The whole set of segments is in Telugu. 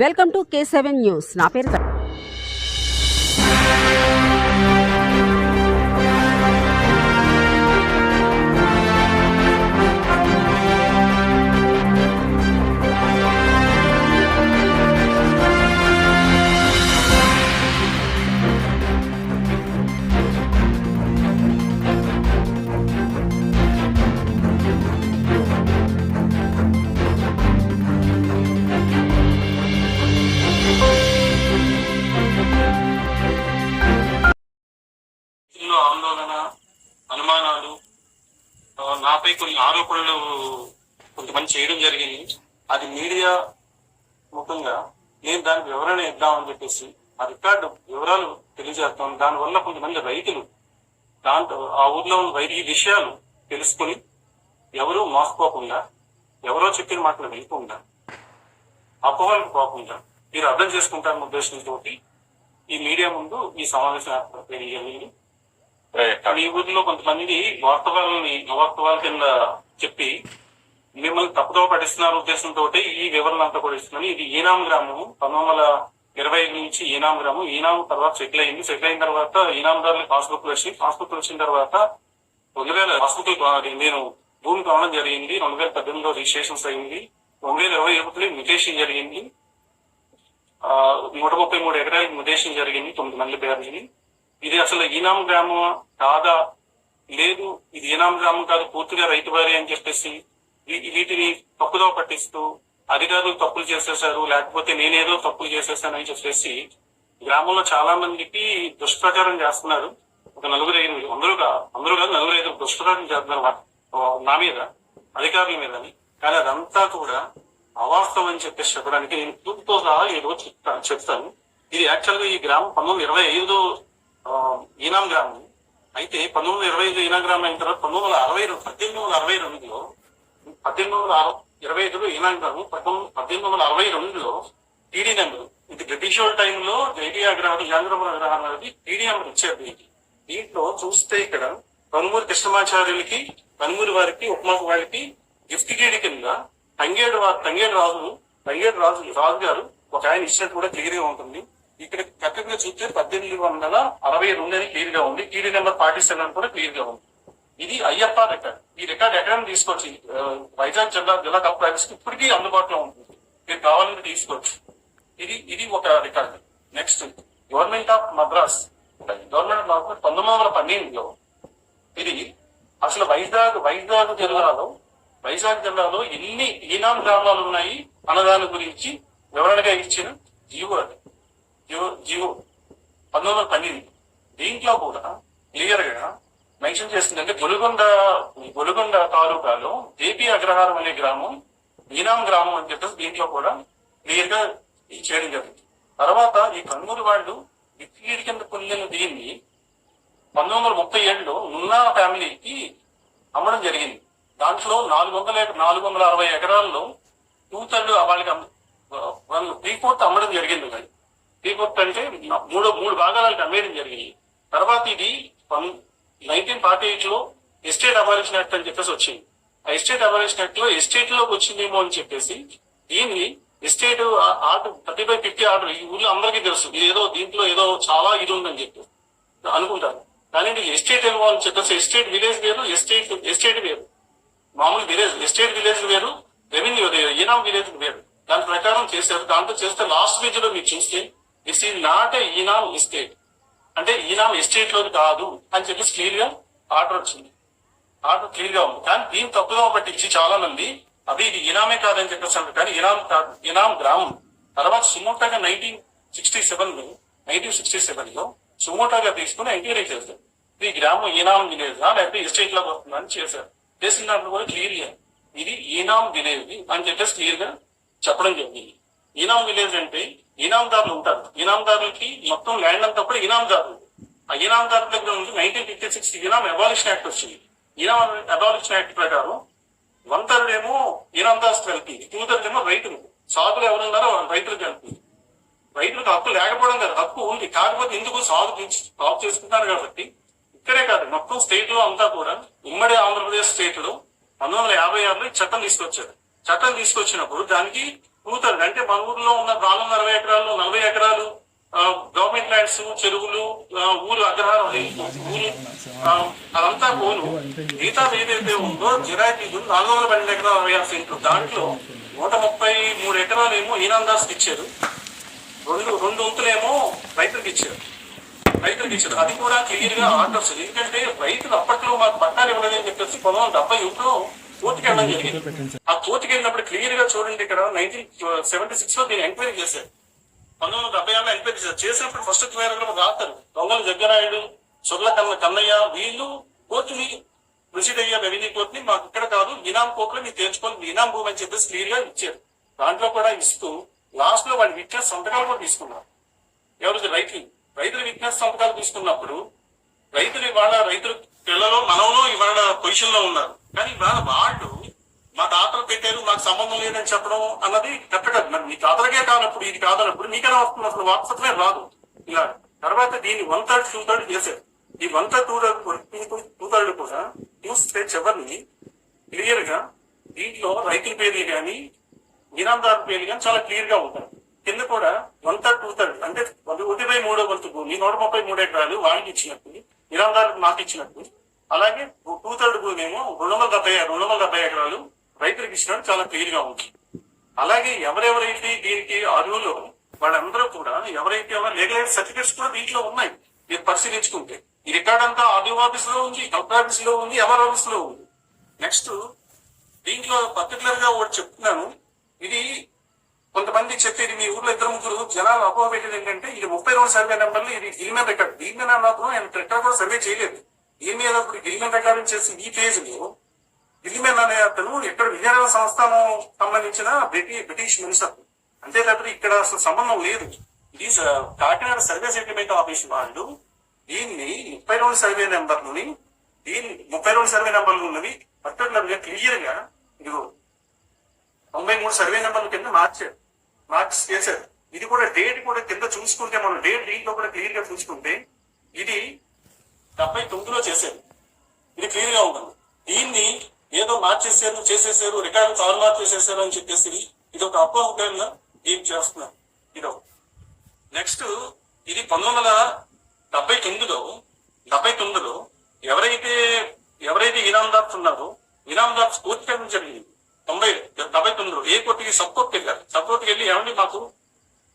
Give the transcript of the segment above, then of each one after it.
Welcome to K seven news. నా పేరు నాపై కొన్ని ఆరోపణలు కొంతమంది చేయడం జరిగింది. అది మీడియా ముఖంగా నేను దానికి వివరణ ఇద్దామని చెప్పేసి ఆ రికార్డు వివరాలు తెలియజేస్తాం దానివల్ల కొంతమంది రైతులు దాంట్లో ఆ ఊర్లో ఉన్న రైతు ఈ విషయాలు తెలుసుకుని ఎవరూ మోసపోకుండా ఎవరో చెప్పిన మాటలు వినకుండా అపోహలకు పోకుండా మీరు అర్థం చేసుకుంటారన్న ఉద్దేశంతో ఈ మీడియా ముందు ఈ సమావేశం ఏర్పాటు జరిగింది. కానీ ఈ ఊర్లో కొంతమంది వాస్తవాలని వాస్తవాల కింద చెప్పి మిమ్మల్ని తప్పుదో పట్టిస్తున్నారు ఉద్దేశంతో ఈ వివరణ అంతా కూడా ఇస్తున్నాను. ఇది ఈనాం గ్రామం పంతొమ్మిది వందల ఇరవై ఐదు నుంచి ఈనాం గ్రామం. ఈనాం తర్వాత సెటిల్ అయింది. సెటిల్ అయిన తర్వాత ఈనాందారులు పాస్బుక్ వచ్చి పాస్బుక్ వచ్చిన తర్వాత రెండు వేల పాస్బుక్ నేను భూమి కొనడం జరిగింది. రెండు వేల పద్దెనిమిదిలో రిజిస్ట్రేషన్స్ అయింది. రెండు వేల ఇరవై ఒకటిలో మ్యుటేషన్ జరిగింది. ఆ, నూట ముప్పై మూడు ఎకరాలకు మ్యుటేషన్ జరిగింది. తొమ్మిది మంది పేర్లని. ఇది అసలు ఈనాం గ్రామం కాదా? లేదు ఇది ఈనాం గ్రామం కాదు పూర్తిగా రైతు వారి అని చెప్పేసి వీటిని తప్పుదో పట్టిస్తూ అధికారులు తప్పులు చేసేసారు లేకపోతే నేనేదో తప్పులు చేసేసానని చెప్పేసి గ్రామంలో చాలా మందికి దుష్ప్రచారం చేస్తున్నారు. ఒక నలుగురు ఐదు అందరూ అందరూ కాదు నలుగురు ఐదు దుష్ప్రచారం చేస్తున్నారు నా మీద అధికారుల మీదని కానీ అదంతా కూడా అవాస్తవం అని చెప్పేసి చెప్పడానికి నేను ప్రూఫ్తో సహా ఈరోజు చెప్తాను. చెప్తాను ఇది యాక్చువల్గా ఈ గ్రామం పంతొమ్మిది ఇరవై ఐదు ఈనాం గ్రామం అయితే పంతొమ్మిది వందల ఇరవై ఐదు ఈనాం గ్రామం అయిన తర్వాత పంతొమ్మిది వందల అరవై రెండు పద్దెనిమిది వందల అరవై రెండులో పద్దెనిమిది వందల అర- ఇరవై ఐదులో ఈనాం గ్రామం పద్దెనిమిది పద్దెనిమిది వందల అరవై రెండులో టీడీ నెంబర్. ఇది బ్రిటిష్ వాళ్ళ టైంలో జైడీ అగ్రహారం చంద్రబాబు అగ్రహారం అనేది టీడీ నెంబర్ ఇచ్చారు దీనికి. దీంట్లో చూస్తే ఇక్కడ కనుమూరి కృష్ణమాచార్యులకి కనుమూరి వారికి ఉప్మాకు వారికి గిఫ్ట్ గీడి కింద తంగేడు తంగేడు రాజు తంగేడు రాజు రాజు గారు ఒక ఆయన ఇచ్చినట్టు కూడా క్లియర్గా ఉంటుంది. ఇక్కడ కరెక్ట్గా చూస్తే పద్దెనిమిది వందల అరవై రెండు అని క్లియర్గా ఉంది. టీడీ నెంబర్ ఫార్టీ సెవెన్ కూడా క్లియర్గా ఉంది. ఇది అయ్యప్ప రికార్డ్ ఈ రికార్డ్ ఎక్కడ తీసుకొచ్చి వైజాగ్ జిల్లా జిల్లా కప్ ప్రాక్టీస్ ఇప్పటికీ అందుబాటులో ఉంటుంది మీరు కావాలంటే తీసుకోవచ్చు. ఇది ఇది ఒక record next government of Madras government of Madras పంతొమ్మిది వందల పన్నెండులో ఇది అసలు వైజాగ్ వైజాగ్ జిల్లాలో వైజాగ్ జిల్లాలో ఎన్ని ఈనాం గ్రామాలు ఉన్నాయి అన్నదాని గురించి వివరణగా ఇచ్చిన జీవో అది. GO GO. పంతొమ్మిది వందల పన్నెండు. దీంట్లో కూడా క్లియర్గా మెన్షన్ చేస్తుందంటే గొలుగొండ గొలుగొండ తాలూకాలో జేపీ అగ్రహారం అనే గ్రామం ఈనాం గ్రామం అని చెప్పేసి దీంట్లో కూడా క్లియర్గా చేయడం జరిగింది. తర్వాత ఈ కన్నూరు వాళ్ళు విక్రీడి కింద పొందిన దీన్ని పంతొమ్మిది వందల ముప్పై ఏడులో నున్నా ఫ్యామిలీకి అమ్మడం జరిగింది. దాంట్లో నాలుగు వందల నాలుగు వందల అరవై ఎకరాల్లో టూ థర్డ్ వాళ్ళకి త్రీ ఫోర్త్ అమ్మడం జరిగింది మరి అంటే మూడు మూడు భాగాలకు అమ్మేయడం జరిగింది. తర్వాత ఇది నైన్టీన్ ఫార్టీ ఎయిట్లో ఎస్టేట్ అబాలిషన్ యాక్ట్ అని చెప్పేసి వచ్చింది. ఆ ఎస్టేట్ అబాలిషన్ యాక్ట్లో ఎస్టేట్లోకి వచ్చిందేమో అని చెప్పేసి దీన్ని estate order thirty by fifty order ఈ ఊళ్ళో అందరికీ తెలుసు. ఏదో దీంట్లో ఏదో చాలా ఇది ఉందని చెప్పి అనుకుంటారు. కానీ ఎస్టేట్ ఇన్వాల్వ్ చెప్పేసి ఎస్టేట్ విలేజ్ వేరు ఎస్టేట్ ఎస్టేట్ వేరు. మామూలు విలేజ్ ఎస్టేట్ విలేజ్ వేరు రెవెన్యూ ఈనాం విలేజ్ వేరు. దాని ప్రకారం చేశారు. దాంట్లో చేస్తే లాస్ట్ పేజ్లో మీరు చూస్తే this is not a estate అంటే ఈనామ్ ఎస్టేట్ లోది కాదు అని చెప్పేసి క్లియర్గా ఆర్డర్ వచ్చింది. ఆర్డర్ క్లియర్గా ఉంది. కానీ దీన్ని తప్పుగా పట్టించి చాలా మంది అది ఇది ఇనామే కాదని చెప్పేసి అంటారు కానీ ఇనాం కాదు ఇనాం గ్రామం. తర్వాత సుమోటాగా నైన్టీన్ సిక్స్టీ సెవెన్లో నైన్టీన్ సిక్స్టీ సెవెన్లో సుమోటాగా తీసుకుని ఎంక్వైరీ చేశారు. ఈ గ్రామం ఈనాం విలేజ్ లేకపోతే ఎస్టేట్ లాగా వస్తుందా అని చేశారు. చేసిన దాంట్లో కూడా క్లియర్గా ఇది ఈనాం విలేజ్ అని చెప్పేసి క్లియర్గా చెప్పడం జరిగింది. ఈనాం విలేజ్ అంటే ఇనాందారులు ఉంటారు. ఇనాందారులకి మొత్తం ల్యాండ్ అంతా కూడా ఇనాందారులు ఆ ఇనాందారుల దగ్గర నుంచి nineteen fifty six inam abolition act వచ్చింది. ఈనాం అబాలిషన్ యాక్ట్ ప్రకారం వన్ థర్డ్ ఏమో ఈనాందాస్తులు వెళ్తుంది టూ థర్డ్ ఏమో రైతులు. సాగులు ఎవరున్నారో రైతులకు వెళ్తుంది రైతులకు హక్కు లేకపోవడం కాదు. హక్కు ఉంది. కాకపోతే ఎందుకు సాగు సాగు చేసుకుంటారు కాబట్టి ఇక్కడే కాదు. మొత్తం స్టేట్లో అంతా కూడా ఉమ్మడి ఆంధ్రప్రదేశ్ స్టేట్లో పంతొమ్మిది వందల యాభై ఆరులో చట్టం తీసుకొచ్చారు. చట్టం తీసుకొచ్చినప్పుడు దానికి టూ థర్డ్ అంటే మన ఊర్లో ఉన్న నాలుగు అరవై ఎకరాలు నలభై ఎకరాలు గవర్నమెంట్ ల్యాండ్స్ చెరువులు ఊరు అగ్రహారం ఊరు అదంతా పోను. మిగతా ఏదైతే ఉందో జిరాయితీలు నాలుగు వందల పన్నెండు ఎకరాలు అరవై ఆరు సెంట్లు దాంట్లో నూట ముప్పై మూడు ఎకరాలు ఏమో ఈనాందాస్కి ఇచ్చారు. రెండు రెండు వంతులేమో రైతులకు ఇచ్చారు. రైతులకు ఇచ్చారు. అది కూడా క్లియర్గా ఆర్డర్స్. ఎందుకంటే రైతులు అప్పట్లో మాకు పట్టాలు ఇవ్వలేదని చెప్పేసి పంతొమ్మిది వందల డెబ్బై ఒకటిలో కోర్టుకి వెళ్ళడం జరిగింది. ఆ కోర్టుకి వెళ్ళినప్పుడు క్లియర్గా చూడండి ఇక్కడ నైన్టీన్ సెవెంటీ సిక్స్లో దీన్ని ఎంక్వైరీ చేశారు పంతొమ్మిది వందల డెబ్బై ఆరులో ఎంక్వైరీ చేశారు చేసినప్పుడు ఫస్ట్ క్వైరీలో రాస్తారు. దొంగలు జగ్గరాయుడు సొర్ల కన్న కన్నయ్య వీళ్ళు కోర్టుని ప్రొసీడ్ అయ్యే రెవెన్యూ కోర్టుని. మాకు ఇక్కడ కాదు ఇనాం కోర్టులో మీరు మీ ఇనాం భూమి అని చెప్పేసి క్లియర్గా ఇచ్చారు. దాంట్లో కూడా ఇస్తూ లాస్ట్లో వాళ్ళు విట్నెస్ సంతకాలు కూడా తీసుకున్నారు. ఎవరికి రైతులు. రైతులు విట్నెస్ సంతకాలు తీసుకున్నప్పుడు రైతులు ఇవాళ రైతులు పిల్లలు మనంలో ఇవాళ పొజిషన్లో ఉన్నారు. కానీ ఇవాళ వాళ్ళు మా తాతలు పెట్టారు మాకు సంబంధం లేదని చెప్పడం అన్నది తప్పకదు మరి మీ తాతలకే కానప్పుడు ఇది కాదన్నప్పుడు మీకైనా వస్తుంది? అసలు వాట్సాప్లే రాదు. ఇలా తర్వాత దీన్ని వన్ థర్డ్ టూ థర్డ్ చేశారు. ఈ one third two third two third కూడా చూస్తే చివరిని క్లియర్గా దీంట్లో రైతుల పేర్లు కానీ ఇనాందారు పేర్లు కానీ చాలా క్లియర్గా ఉంటారు కింద కూడా వన్ థర్డ్ టూ థర్డ్ అంటే ఒకటి బై మూడో వంతు భూమి నూట ముప్పై మూడు ఎకరాలు వాళ్ళకి ఇచ్చినప్పుడు ఇనాందారులకు మాకు ఇచ్చినట్టు. అలాగే టూ థర్డ్ భూమి ఏమో రెండు వందల డెబ్బై రెండు వందల డెబ్బై ఎకరాలు రైతులకు ఇచ్చినట్టు చాలా క్లియర్గా ఉంది. అలాగే ఎవరెవరైతే దీనికి అరువులో వాళ్ళందరూ కూడా ఎవరైతే లీగలైజ్ సర్టిఫికేట్స్ కూడా దీంట్లో ఉన్నాయి మీరు పరిశీలించుకుంటే. ఈ రికార్డ్ అంతా ఆర్డీఓ ఆఫీస్లో ఉంది కలెక్టర్ ఆఫీస్లో ఉంది ఎవరి ఆఫీస్లో ఉంది. నెక్స్ట్ దీంట్లో పర్టికులర్గా ఒకటి చెప్తున్నాను. ఇది కొంతమంది చెప్పేది మీ ఊర్లో ఇద్దరు ముగ్గురు జనాలు అపోహ పెట్టేది ఏంటంటే ఇది ముప్పై రెండు సర్వే నెంబర్లు ఇది గిల్మెన్ రికార్డ్ గిల్మెన్ అన్నప్పుడు ఆయన రికార్డ్ కూడా సర్వే చేయలేదు. దీని మీద ఇప్పుడు గిల్మెన్ రికార్డు చేసి ఈ పేజ్లో గిల్మెన్ అనే అతను ఇక్కడ విజయనగర సంస్థానం సంబంధించిన బ్రిటి బ్రిటిష్ మినిస్టర్. అంతే తప్ప ఇక్కడ అసలు సంబంధం లేదు. ఇది కాకినాడ సర్వే సెటిల్మెంట్ ఆఫీస్ వాళ్ళు దీన్ని ముప్పై రెండు సర్వే నెంబర్లని దీన్ని ముప్పై రెండు సర్వే నెంబర్లు ఉన్నవి పర్టికులర్గా క్లియర్గా ఇదిగో తొంభై మూడు సర్వే నెంబర్ల కింద మార్చారు. మార్క్స్ చేశారు. ఇది కూడా డేట్ కూడా కింద చూసుకుంటే మనం డేట్ దీంట్లో కూడా క్లియర్గా చూసుకుంటే ఇది డెబ్బై తొమ్మిదిలో చేశారు. ఇది క్లియర్గా ఉంటుంది దీన్ని ఏదో మార్చేసారు చేసేసారు రికార్డు తాను మార్చేసేసారు అని చెప్పేసి ఇది ఒక అపోహగా దీన్ని చేస్తున్నారు. ఇది. నెక్స్ట్ ఇది పంతొమ్మిది వందల డెబ్బై తొమ్మిదిలో డెబ్బై తొమ్మిదిలో ఎవరైతే ఎవరైతే ఇనాందార్స్ ఉన్నారో ఇనాందార్స్ పూర్తి చేయడం జరిగింది. తొంభై డెబ్బై తొమ్మిదిలో ఏ కోర్టుకి సబ్ కోర్టుకి వెళ్ళారు సబ్ కోర్టుకి వెళ్ళి ఏమండి మాకు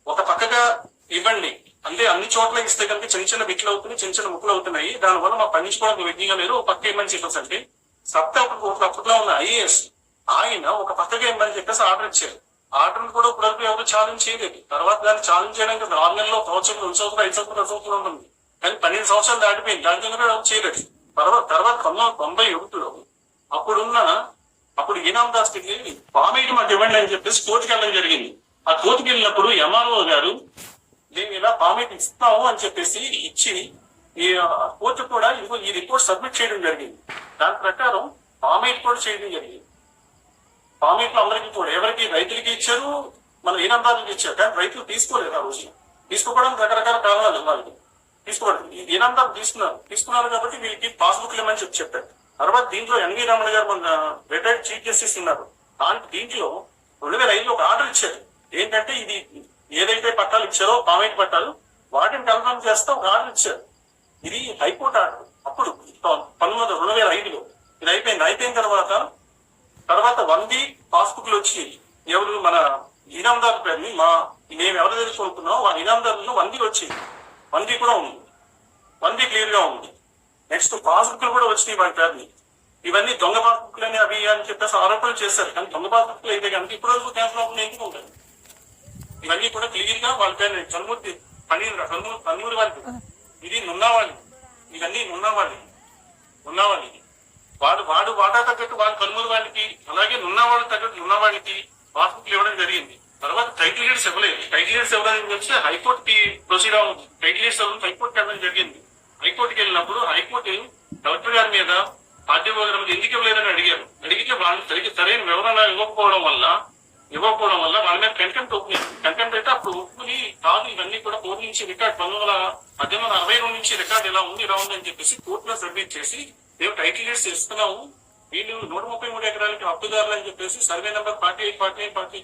ఒక పక్కగా ఇవ్వండి. అంటే అన్ని చోట్ల ఇస్తే కనుక చిన్న చిన్న బిట్లు అవుతున్నాయి చిన్న చిన్న ముక్కులు అవుతున్నాయి. దానివల్ల మాకు పండించుకోవడానికి విజ్ఞంగా లేదు. ఒక పక్క ఏమని చెప్పేసి అంటే సప్త ఒక అప్పట్లో ఉన్న ఐఏఎస్ ఆయన ఒక పక్కగా ఏమని చెప్పేసి ఆర్డర్ ఇచ్చారు. ఆర్డర్ కూడా ఇప్పటివరకు ఎవరు ఛాలెంజ్ చేయలేదు. తర్వాత దాన్ని ఛాలెంజ్ చేయడానికి ఆరు లో సంవత్సరం రెండు సంవత్సరాలు ఐదు సంవత్సరాలు సంవత్సరాలు ఉంటుంది. కానీ పన్నెండు సంవత్సరాలు దాటిపోయింది. దాని కింద కూడా ఎవరు చేయలేదు. తర్వాత తర్వాత పంతొమ్మిది తొంభై ఒకటిలో అప్పుడున్న అప్పుడు ఈనామ్ దాస్కి పామేటి మాకు ఇవ్వండి అని చెప్పేసి కోర్టుకి వెళ్ళడం జరిగింది. ఆ కోర్టుకి వెళ్ళినప్పుడు ఎంఆర్ఓ గారు మేము ఇలా పామేటి ఇస్తాము అని చెప్పేసి ఇచ్చి ఈ కోర్టు కూడా ఇదిగో ఈ రిపోర్ట్ సబ్మిట్ చేయడం జరిగింది. దాని ప్రకారం పామేట్ కూడా చేయడం జరిగింది. పామేట్లు అందరికీ కూడా ఎవరికి? రైతులకి ఇచ్చారు మనం ఈనందానికి ఇచ్చారు. కానీ రైతులు తీసుకోలేదు ఆ రోజు. తీసుకోవడానికి రకరకాల కారణాలు వాళ్ళకి తీసుకోవడం. ఈ తీసుకున్నారు. తీసుకున్నారు కాబట్టి వీళ్ళకి పాస్బుక్ లేమని చెప్పి చెప్పారు. తర్వాత దీంట్లో ఎన్వి రమణ గారు మన రిటైర్డ్ చీఫ్ జస్టిస్ ఉన్నారు. దానికి దీంట్లో రెండు వేల ఐదులో ఒక ఆర్డర్ ఇచ్చారు. ఏంటంటే ఇది ఏదైతే పట్టాలు ఇచ్చారో కామెంట్ పట్టాలు వాటిని కన్ఫర్మ్ చేస్తే ఒక ఆర్డర్ ఇచ్చారు. ఇది హైకోర్టు ఆర్డర్ అప్పుడు పంతొమ్మిది రెండు వేల ఐదులో ఇది అయిపోయింది. అయిపోయిన తర్వాత తర్వాత వన్ వి పాస్బుక్లో వచ్చి ఎవరు మన ఇనాందారు పేరుని మా మేము ఎవరు తెలుసుకుంటున్నామో ఆ ఇనాందారులో వన్ వి వచ్చింది వన్ వి కూడా ఉంది. వన్ వి క్లియర్గా ఉంది. నెక్స్ట్ పాస్బుక్లు కూడా వచ్చినాయి వాటి పేరుని ఇవన్నీ దొంగ పాస్బుక్లు అని అవి అని చెప్పేసి ఆరోపణలు చేశారు. కానీ దొంగ పాస్బుక్లు అయితే కనుక ఇప్పుడు వరకు క్యాన్సల్ ఎందుకు ఉంటాయి ఇవన్నీ కూడా క్లియర్గా వాళ్ళ పేరు చనుమూర్తి పన్నీరు కన్నూరు కన్నూరు వాళ్ళకి ఇది నున్నవాళ్ళు ఇవన్నీ నున్నవాళ్ళు ఉన్నవాళ్ళు వాడు వాడు వాటా తగ్గట్టు వాళ్ళ కనుమూరు వాళ్ళకి అలాగే నున్నవాళ్ళు తగ్గట్టు నున్నవాళ్ళకి పాస్బుక్లు ఇవ్వడం జరిగింది. తర్వాత టైటిల్ లీడ్స్ ఇవ్వలేదు. టైటిల్ లీడ్స్ ఇవ్వడానికి వచ్చి హైకోర్టు కి ప్రొసీడ్ అవుతుంది టైటిల్ లీడ్స్ ఇవ్వడం హైకోర్టు వెళ్ళడం జరిగింది. హైకోర్టుకి వెళ్ళినప్పుడు హైకోర్టు కలెక్టర్ గారి మీద ఆర్టీఓ గారి మీద ఎందుకు ఇవ్వలేదని అడిగారు. అడిగితే వాళ్ళు సరిగ్గా సరైన వివరణ ఇవ్వకపోవడం వల్ల ఇవ్వకపోవడం వల్ల వాళ్ళ మీద కంటెంట్ ఒప్పుని కంటెంట్ అయితే అప్పుడు ఒప్పుకుని కాదు ఇవన్నీ కూడా కోర్టు నుంచి రికార్డ్ పంతొమ్మిది వందల పద్దెనిమిది వందల అరవై రెండు నుంచి రికార్డ్ ఇలా ఉంది ఇలా ఉంది అని చెప్పేసి కోర్టులో సబ్మిట్ చేసి మేము టైటిల్ లీడ్స్ ఇస్తున్నాము. వీళ్ళు నూట ముప్పై మూడు ఎకరాలకి హక్కుదారులు అని చెప్పేసి survey number forty eight forty eight forty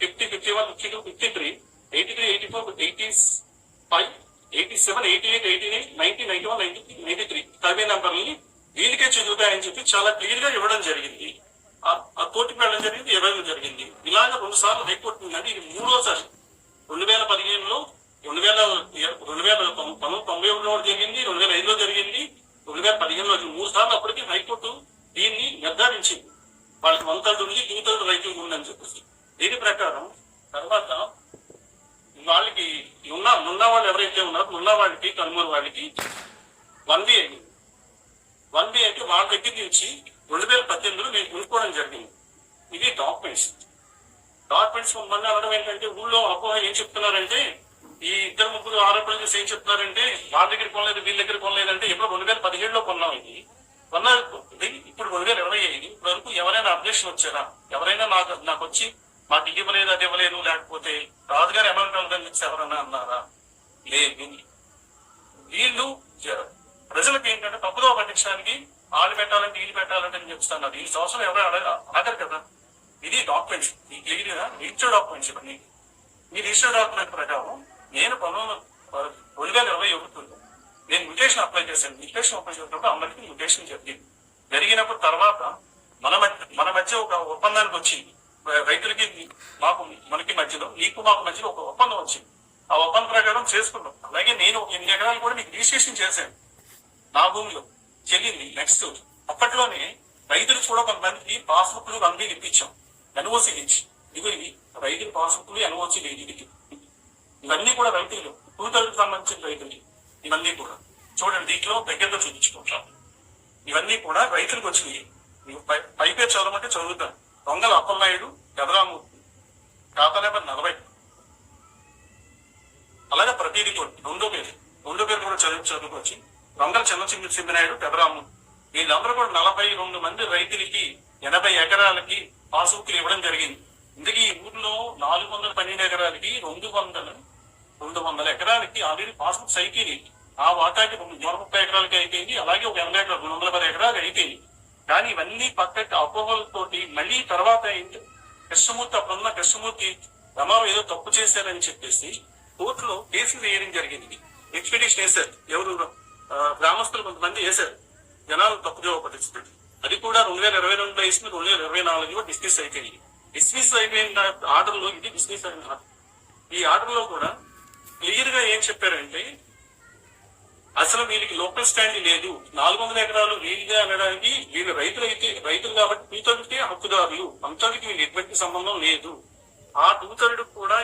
fifty fifty one fifty two fifty three eighty three eighty four eighty five eighty seven eighty eight eighty nine ninety ninety one ninety ninety three survey నెంబర్ని వీళ్ళకే చెందుతాయని చెప్పి చాలా క్లియర్గా ఇవ్వడం జరిగింది. ఆ- ఆ కోర్టుకు వెళ్ళడం జరిగింది ఇవ్వడం జరిగింది. ఇలాగ రెండు సార్లు హైకోర్టు అంటే ఇది మూడోసారి. రెండు వేల పదిహేనులో రెండు వేల రెండు వేల తొం- పంతొమ్మిది తొంభై ఒకటిలో ఒకటి జరిగింది రెండు వేల ఐదులో జరిగింది రెండు వేల పదిహేనులో జరిగింది. మూడు సార్లు అప్పటికి హైకోర్టు దీన్ని నిర్ధారించింది వాళ్ళకి వన్ థర్డ్ ఉంది టూ థర్డ్ రైటింగ్ ఉందని చెప్పేసి దీని ప్రకారం తర్వాత వాళ్ళకి ఉన్న ఉన్న వాళ్ళు ఎవరైతే ఉన్నారో ఉన్న వాళ్ళకి కనుమూరు వాళ్ళకి వన్ బి అయింది వన్ బి అంటే వాళ్ళ దగ్గర నుంచి రెండు వేల పద్దెనిమిదిలో నేను కొనుక్కోవడం జరిగింది ఇది డాక్యుమెంట్స్ డాక్యుమెంట్స్ మళ్ళీ అనడం ఏంటంటే ఊళ్ళో అపోహ ఏం చెప్తున్నారంటే ఈ ఇద్దరు ముగ్గురు ఆరోపణలు చేసి ఏం చెప్తున్నారంటే వాళ్ళ దగ్గర కొనలేదు వీళ్ళ దగ్గర కొనలేదంటే ఎప్పుడు రెండు వేల పదిహేడులో కొన్నాం ఇది. కొన్న ఇది ఇప్పుడు రెండు వేల ఇరవై ఐదు ఇప్పుడు వరకు ఎవరైనా అప్డేషన్ వచ్చారా? ఎవరైనా నాకు నాకు వచ్చి మాకు ఇది ఇవ్వలేదు అది ఇవ్వలేదు లేకపోతే రాజుగారి అమౌంట్ ఉందని ఎవరన్నా అన్నారా? లేదు. వీళ్ళు ప్రజలకు ఏంటంటే తప్పుదో పట్టించడానికి వాళ్ళు పెట్టాలంటే వీళ్ళు పెట్టాలంటే నేను చెప్తాను. ఈ సంవత్సరం ఎవరు అడగ అడగరు కదా. ఇది డాక్యుమెంట్స్ ఈ క్లియర్గా రిజిస్టర్ డాక్యుమెంట్స్ ఇవన్నీ ఈ రిజిస్టర్ డాక్యుమెంట్ ప్రకారం నేను పంతొమ్మిది రెండు వేల ఇరవై ఒకటి నేను మ్యూటేషన్ అప్లై చేశాను. మ్యూటేషన్ అప్లై చేసినప్పుడు అందరికీ మ్యూటేషన్ జరిగింది. జరిగినప్పుడు తర్వాత మన మధ్య మన మధ్య ఒక ఒప్పందానికి వచ్చింది రైతులకి మాకు మనకి మధ్యలో నీకు మాకు మధ్యలో ఒక ఒప్పందం వచ్చింది. ఆ ఒప్పందం ప్రకారం చేసుకున్నాం. అలాగే నేను ఒక ఎనిమిది ఎకరాలు కూడా మీకు రిజిస్ట్రేషన్ చేశాను. నా భూమిలో చెల్లింది నెక్స్ట్ అప్పట్లోనే రైతులు కూడా కొంతమందికి పాస్బుక్లు అన్ని ఇప్పించాం. ఎన్ఓసి ఇచ్చి ఇవి ఇవి రైతుల పాస్బుక్లు ఎన్ఓసి లేదు. ఇవన్నీ కూడా రైతులు టూ థౌసండ్ సంబంధించిన రైతులకి. ఇవన్నీ కూడా. చూడండి దీంట్లో దగ్గరగా చూపించుకుంటాం. ఇవన్నీ కూడా రైతులకు వచ్చినాయి. నువ్వు పై పైపే చదవమంటే చదువుతాను. దొంగల అప్పలనాయుడు గదరామూర్తి ఖాతా నెంబర్ నలభై. అలాగే ప్రతిదీ కూడా. రెండో పేరు. రెండో పేరు కూడా చదువు చదువుకొచ్చి దొంగల చిన్న చిన్న సింగనాయుడు పెదరాము వీళ్ళందరూ కూడా నలభై రెండు మంది రైతులకి ఎనభై ఎకరాలకి పాస్బుక్లు ఇవ్వడం జరిగింది. ఇందుకే ఈ ఊర్లో నాలుగు వందల పన్నెండు ఎకరాలకి రెండు వందలు రెండు వందల ఎకరాలకి ఆల్రెడీ పాస్బుక్స్ అయిపోయినాయి ఆ వాటాకి నూట ముప్పై ఎకరాలకి అయిపోయింది అలాగే ఒక ఎనభై ఎకరాలు రెండు వందల పది ఎకరాలు అయిపోయింది. కానీ ఇవన్నీ పక్కకి అపోహలతోటి మళ్ళీ తర్వాత ఏంటి? కృష్ణమూర్తి అప్పుడున్న కృష్ణమూర్తి రమారావు ఏదో తప్పు చేశారని చెప్పేసి కోర్టులో కేసు వేయడం జరిగింది. ఎక్స్పెడిషన్ వేశారు. ఎవరు? గ్రామస్తులు కొంతమంది వేశారు. జనాలు తప్పుదో పట్టించారు అది కూడా రెండు వేల ఇరవై రెండులో వేసిన రెండు వేల ఇరవై నాలుగులో డిస్మిస్ అయిపోయింది. డిస్మిస్ అయిపోయిన ఆర్డర్లో ఇది డిస్మిస్ అయిన ఈ ఆర్డర్లో కూడా క్లియర్గా ఏం చెప్పారంటే అసలు వీళ్ళకి లోకల్ స్టాండ్ లేదు. నాలుగు వందల ఎకరాలు వీలుగా అనడానికి వీళ్ళు రైతులు అయితే రైతులు కాబట్టి టూ థర్డ్కే హక్కుదారులు. అంతటికి వీళ్ళు ఎటువంటి సంబంధం లేదు. ఆ టూ థర్డ్ కూడా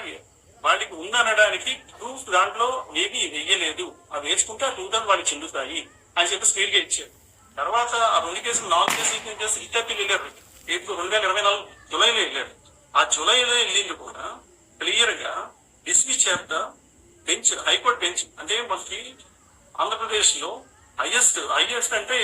వాళ్ళకి ఉందనడానికి ప్రూఫ్ దాంట్లో ఏమీ వెయ్యలేదు. అవి వేసుకుంటే ఆ టూ థర్డ్ వాళ్ళకి చెందుతాయి అని చెప్పి స్పీడ్గా ఇచ్చారు. తర్వాత ఆ రెండు కేసులు నాలుగు కేసులు కేసు చేసి వెళ్ళారు. ఇప్పుడు రెండు వేల ఇరవై నాలుగు జులైలో వెళ్ళారు. ఆ జులైలో వెళ్ళింది కూడా క్లియర్గా డిస్మిస్ చేత బెంచ్ హైకోర్టు బెంచ్ అంటే మనకి ఆంధ్రప్రదేశ్లో హైయెస్ట్ హైయెస్ట్ అంటే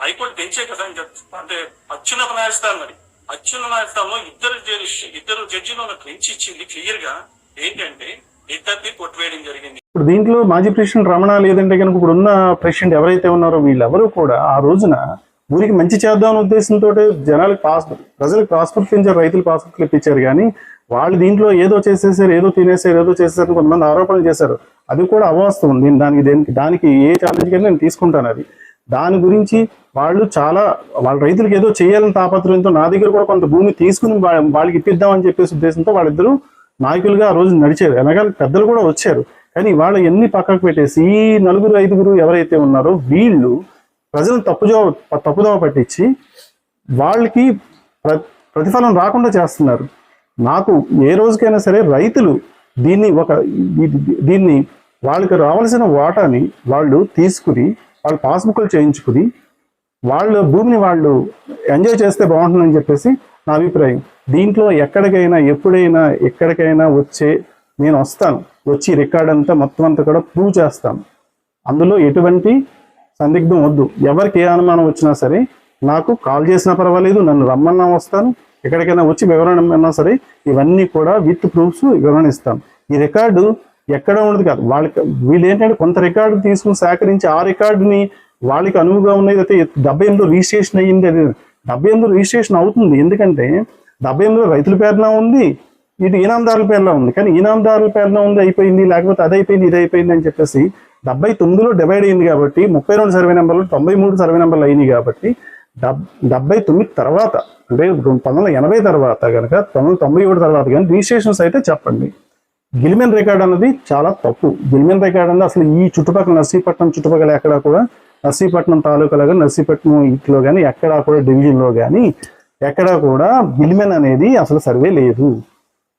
హైకోర్టు బెంచే కదా అని ఇంకా అంటే అత్యున్నత న్యాయస్థానం మరి. అత్యున్నత న్యాయస్థానంలో ఇద్దరు జడ్జి ఇద్దరు జడ్జిలో బెంచ్ ఇచ్చింది క్లియర్గా ఏంటంటే ఇద్దరిని కొట్టివేయడం జరిగింది. ఇప్పుడు దీంట్లో మాజీ ప్రెసిడెంట్ రమణ లేదంటే కనుక ఇప్పుడు ఉన్న ప్రెసిడెంట్ ఎవరైతే ఉన్నారో వీళ్ళెవరూ కూడా ఆ రోజున ఊరికి మంచి చేద్దాం అనే ఉద్దేశంతో జనాలకు పాస్ ప్రజలకు పాస్పోర్ట్ పెంచారు రైతులు పాస్పోర్ట్లు ఇప్పించారు కానీ వాళ్ళు దీంట్లో ఏదో చేసేసారు ఏదో తినేసారు ఏదో చేసేసారు కొంతమంది ఆరోపణలు చేశారు. అది కూడా అవాస్తవం. నేను దానికి దేనికి దానికి ఏ ఛాలెంజ్ కానీ నేను తీసుకుంటాను అది. దాని గురించి వాళ్ళు చాలా వాళ్ళ రైతులకు ఏదో చేయాలని తాపత్రయంతో నా దగ్గర కూడా కొంత భూమి తీసుకుని వాళ్ళకి ఇప్పిద్దామని చెప్పేసి ఉద్దేశంతో వాళ్ళిద్దరూ నాయకులుగా ఆ రోజు నడిచారు. వెనకాల పెద్దలు కూడా వచ్చారు. కానీ వాళ్ళు ఎన్ని పక్కకు పెట్టేసి ఈ నలుగురు ఐదుగురు ఎవరైతే ఉన్నారో వీళ్ళు ప్రజలను తప్పుజో తప్పుదోవ పట్టించి వాళ్ళకి ప్ర ప్రతిఫలం రాకుండా చేస్తున్నారు. నాకు ఏ రోజుకైనా సరే రైతులు దీన్ని ఒక దీన్ని వాళ్ళకి రావాల్సిన వాటాని వాళ్ళు తీసుకుని వాళ్ళు పాస్బుక్లు చేయించుకుని వాళ్ళ భూమిని వాళ్ళు ఎంజాయ్ చేస్తే బాగుంటుందని చెప్పేసి నా అభిప్రాయం. దీంట్లో ఎక్కడికైనా ఎప్పుడైనా ఎక్కడికైనా వచ్చే నేను వస్తాను. వచ్చి రికార్డ్ అంతా మొత్తం అంతా కూడా ప్రూవ్ చేస్తాను. అందులో ఎటువంటి సందిగ్ధం వద్దు. ఎవరికి ఏ అనుమానం వచ్చినా సరే నాకు కాల్ చేసినా పర్వాలేదు నన్ను రమ్మన్నా వస్తాను ఎక్కడికైనా వచ్చి వివరణ ఇమ్మన్నా సరే ఇవన్నీ కూడా విత్ ప్రూఫ్స్ వివరణ ఇస్తాను ఈ రికార్డు ఎక్కడ ఉండదు కాదు. వాళ్ళకి వీళ్ళు ఏంటంటే కొంత రికార్డు తీసుకుని సేకరించి ఆ రికార్డుని వాళ్ళకి అనువుగా ఉన్నది అయితే డెబ్బై ఎనిమిదిలో రిజిస్ట్రేషన్ అయ్యింది అది. డెబ్బై ఎనిమిదిలో రిజిస్ట్రేషన్ అవుతుంది. ఎందుకంటే డెబ్బై ఎనిమిదిలో రైతుల పేరున ఉంది ఇటు ఈనామదారుల పేరులో ఉంది. కానీ ఈనామదారుల పేరున ఉంది అయిపోయింది లేకపోతే అది అయిపోయింది ఇది అయిపోయింది అని చెప్పేసి డెబ్బై తొమ్మిదిలో డివైడ్ అయింది కాబట్టి ముప్పై రెండు సర్వే నెంబర్లు తొంభై మూడు సర్వే నెంబర్లు అయినాయి కాబట్టి డబ్ డెబ్బై తొమ్మిది తర్వాత అంటే పంతొమ్మిది వందల ఎనభై తర్వాత కనుక పంతొమ్మిది తొంభై ఏడు తర్వాత కానీ రిజిస్ట్రేషన్స్ అయితే చెప్పండి. గిలిమెన్ రికార్డ్ అన్నది చాలా తప్పు. గిలిమెన్ రికార్డ్ అన్నది అసలు ఈ చుట్టుపక్కల నర్సీపట్నం చుట్టుపక్కల ఎక్కడా కూడా నర్సీపట్నం తాలూకాలో కానీ నర్సీపట్నం ఇట్లో కానీ ఎక్కడా కూడా డివిజన్లో కానీ ఎక్కడా కూడా గిలిమెన్ అనేది అసలు సర్వే లేదు.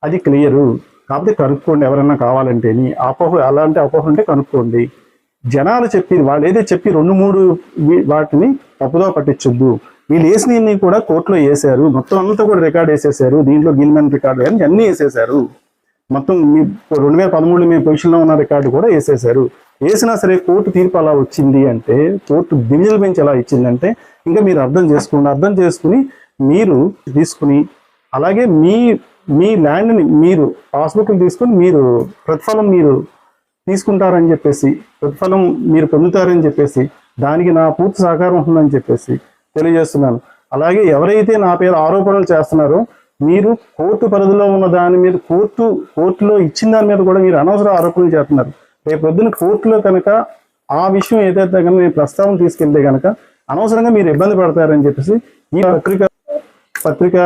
అది క్లియరు కాకపోతే కనుక్కోండి ఎవరైనా కావాలంటేని. అపోహ అలాంటి అపోహ ఉంటే కనుక్కోండి. జనాలు చెప్పి వాళ్ళు ఏదో చెప్పి రెండు మూడు వాటిని తప్పుదో పట్టించొద్దు. వీళ్ళు వేసినవి కూడా కోర్టులో వేసారు. మొత్తం అంతా కూడా రికార్డ్ వేసేసారు. దీంట్లో గిల్మెన్ రికార్డు కానీ అన్నీ వేసేసారు. మొత్తం మీ రెండు వేల పదమూడు మీ పొజిషన్లో ఉన్న రికార్డు కూడా వేసేసారు. వేసినా సరే కోర్టు తీర్పు అలా వచ్చింది అంటే కోర్టు డివిజన్ బెంచ్ ఎలా ఇచ్చిందంటే ఇంకా మీరు అర్థం చేసుకోండి అర్థం చేసుకుని మీరు తీసుకుని అలాగే మీ మీ ల్యాండ్ని మీరు పాస్బుక్లు తీసుకుని మీరు ప్రతిఫలం మీరు తీసుకుంటారని చెప్పేసి ప్రతిఫలం మీరు పొందుతారని చెప్పేసి దానికి నా పూర్తి సహకారం ఉంటుందని చెప్పేసి తెలియజేస్తున్నాను. అలాగే ఎవరైతే నా పేరు ఆరోపణలు చేస్తున్నారో మీరు కోర్టు పరిధిలో ఉన్న దాని మీద కోర్టు కోర్టులో ఇచ్చిన దాని మీద కూడా మీరు అనవసర ఆరోపణలు చేస్తున్నారు. రేపు పొద్దున కోర్టులో కనుక ఆ విషయం ఏదైతే కనుక నేను ప్రస్తావన తీసుకెళ్తే కనుక అనవసరంగా మీరు ఇబ్బంది పడతారని చెప్పేసి ఈ పత్రిక పత్రిక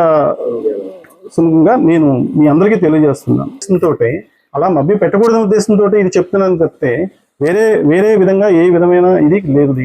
సులభంగా నేను మీ అందరికీ తెలియజేస్తున్నాను. తోటి అలా మభ్య పెట్టకూడదనే ఉద్దేశంతో ఇది చెప్తున్నాను తప్పితే వేరే వేరే విధంగా ఏ విధమైన ఇది లేదు దీంట్లో.